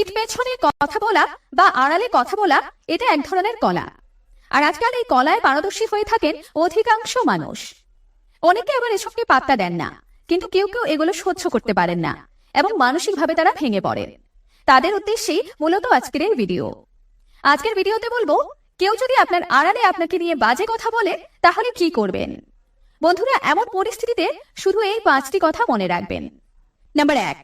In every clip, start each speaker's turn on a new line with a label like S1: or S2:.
S1: পিঠ পেছনে কথা বলা বা আড়ালে কথা বলা, এটা এক ধরনের কলা। আর আজকাল এই কলায় পারদর্শী হয়ে থাকেন অধিকাংশ মানুষ। অনেকে আবার এসবকে পাত্তা দেন না, কিন্তু কেউ কেউ এগুলো সহ্য করতে পারেন না এবং মানসিকভাবে তারা ভেঙে পড়েন তাদের উদ্দেশ্যেই মূলত আজকের এই ভিডিও। আজকের ভিডিওতে বলব, কেউ যদি আপনার আড়ালে আপনাকে নিয়ে বাজে কথা বলে, তাহলে কি করবেন? বন্ধুরা, এমন পরিস্থিতিতে শুধু এই পাঁচটি কথা মনে রাখবেন। নাম্বার এক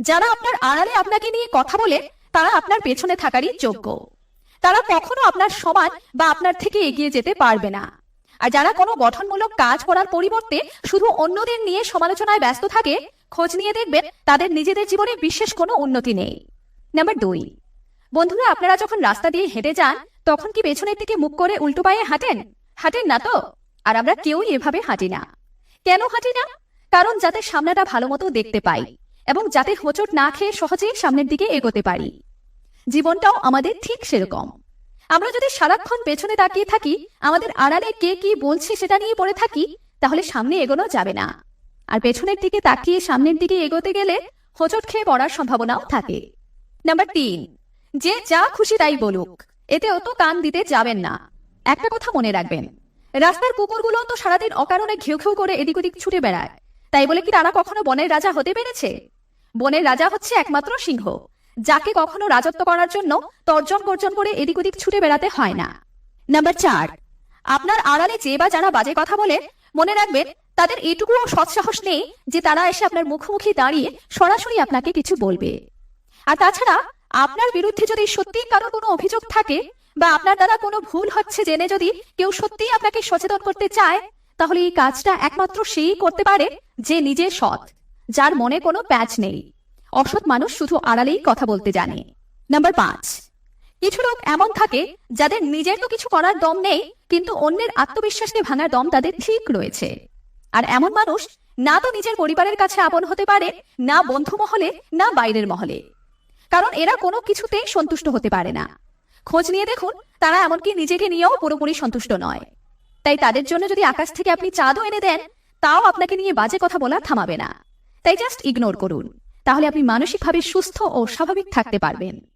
S1: যারা আপনার আড়ালে আপনাকে নিয়ে কথা বলে, তারা আপনার পেছনে থাকারই যোগ্য। তারা কখনো আপনার সমান বা আপনার থেকে এগিয়ে যেতে পারবে না। আর যারা কোনো গঠনমূলক কাজ করার পরিবর্তে শুধু অন্যদের নিয়ে সমালোচনায় ব্যস্ত থাকে, খোঁজ নিয়ে দেখবেন তাদের নিজেদের জীবনে বিশেষ কোনো উন্নতি নেই। নাম্বার দুই। বন্ধুরা, আপনারা যখন রাস্তা দিয়ে হেঁটে যান, তখন কি পেছনের দিকে মুখ করে উল্টো পায়ে হাঁটেন? হাঁটেন না তো? আর আমরা কেউই এভাবে হাঁটি না। কেন হাঁটি না? কারণ যাতে সামনাটা ভালো মতো দেখতে পাই। এবং যাতে হোঁচট না খেয়ে সহজেই সামনের দিকে এগোতে পারি। জীবনটাও আমাদের ঠিক সেরকম। আমরা যদি সারাক্ষণ পেছনে তাকিয়ে থাকি, আমাদের আড়ালে কে কি বলছে সেটা নিয়ে পড়ে থাকি, তাহলে সামনে এগোনো যাবে না। আর পেছনের দিকে তাকিয়ে সামনের দিকে এগোতে গেলে হোঁচট খেয়ে পড়ার সম্ভাবনাও থাকে। নাম্বার তিন, যে যা খুশি তাই বলুক। এতে অত কান দিতে যাবেন না। একটা কথা মনে রাখবেন, রাস্তার কুকুরগুলো তো সারাদিন অকারণে ঘেউ ঘেউ করে এদিক ওদিক ছুটে বেড়ায়। তাই বলে কি তারা কখনো বনের রাজা হতে পেরেছে? বনের রাজা হচ্ছে একমাত্র সিংহ, যাকে কখনো রাজত্ব করার জন্য তর্জন গর্জন করে এদিক ওদিক ছুটে বেড়াতে হয় না। নাম্বার চার, আপনার আড়ালে যে বা যারা বাজে কথা বলে, মনে রাখবেন তাদের এটুকুও সৎসাহস নেই যে তারা এসে আপনার মুখোমুখি দাঁড়িয়ে সরাসরি আপনাকে কিছু বলবে। আর তাছাড়া, আপনার বিরুদ্ধে যদি সত্যি কারও কোনো অভিযোগ থাকে বা আপনার দ্বারা কোনো ভুল হচ্ছে জেনে যদি কেউ সত্যিই আপনাকে সচেতন করতে চায়, তাহলে এই কাজটা একমাত্র সেই করতে পারে যে নিজে সৎ। যার মনে কোনো প্যাচ নেই। অসৎ মানুষ শুধু আড়ালেই কথা বলতে জানে। নাম্বার পাঁচ, কিছু লোক এমন থাকে যাদের নিজের তো কিছু করার দম নেই, কিন্তু অন্যের আত্মবিশ্বাসকে ভাঙার দম তাদের ঠিক রয়েছে। আর এমন মানুষ না তো নিজের পরিবারের কাছে আপন হতে পারে, না বন্ধু মহলে, না বাইরের মহলে। কারণ এরা কোনো কিছুতেই সন্তুষ্ট হতে পারে না। খোঁজ নিয়ে দেখুন, তারা এমনকি নিজেকে নিয়েও পুরোপুরি সন্তুষ্ট নয়। তাই তাদের জন্য যদি আকাশ থেকে আপনি চাঁদও এনে দেন, তাও আপনাকে নিয়ে বাজে কথা বলা থামাবে না। তাই জাস্ট ইগনোর করুন। তাহলে আপনি মানসিকভাবে সুস্থ ও স্বাভাবিক থাকতে পারবেন।